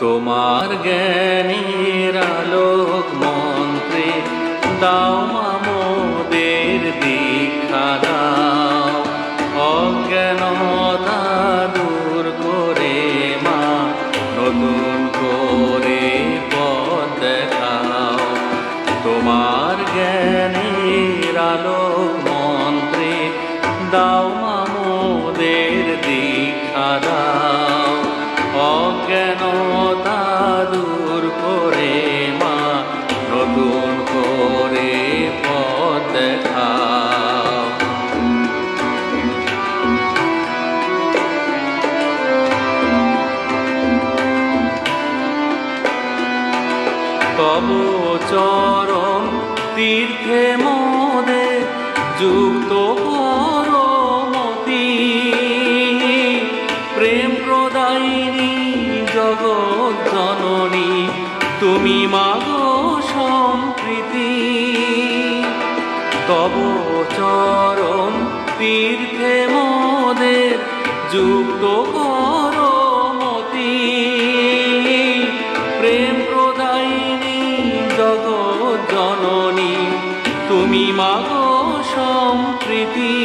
তোমার জ্ঞানের আলোক মন্ত্রে দাও মামোদের দীক্ষা দাও। অজ্ঞানতা দূর করে মা, নতুন করে পথ দেখাও। তোমার জ্ঞানের আলোক মন্ত্রে দাও মামোদের দীক্ষা দাও। তব চরণ তীর্থে মোদে যুক্ত করমতি প্রেম প্রদায়িনী জগৎ জননী, তুমি মাগো সম্প্রীতি। তব চরণ তীর্থে মোদের যুক্ত করমতি তুমি মাগো সম্প্রীতি।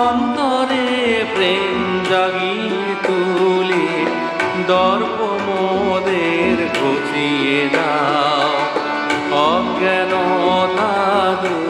অন্তরে প্রেম জাগিয়ে তুলে দর্প মোদের ঘুচিয়ে দাও। অজ্ঞানতা দূর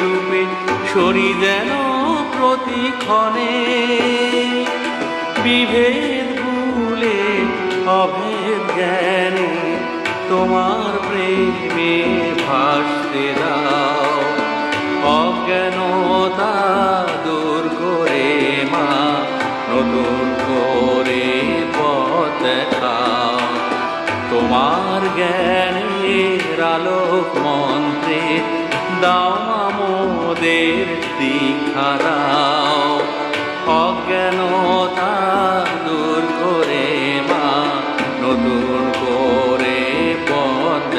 রূপে সরি যেন প্রতিক্ষণে। বিভেদ ভুলে, অভেদ জ্ঞানে তোমার প্রেমে ভাসতে দাও। অজ্ঞানতা দূর করে মা, নতুন করে পথ দেখাও। তোমার জ্ঞানের আলোক মন্ত্রে দাও আমাদের দিখারাও অজ্ঞানতা দূর করে মা নতুন করে পথ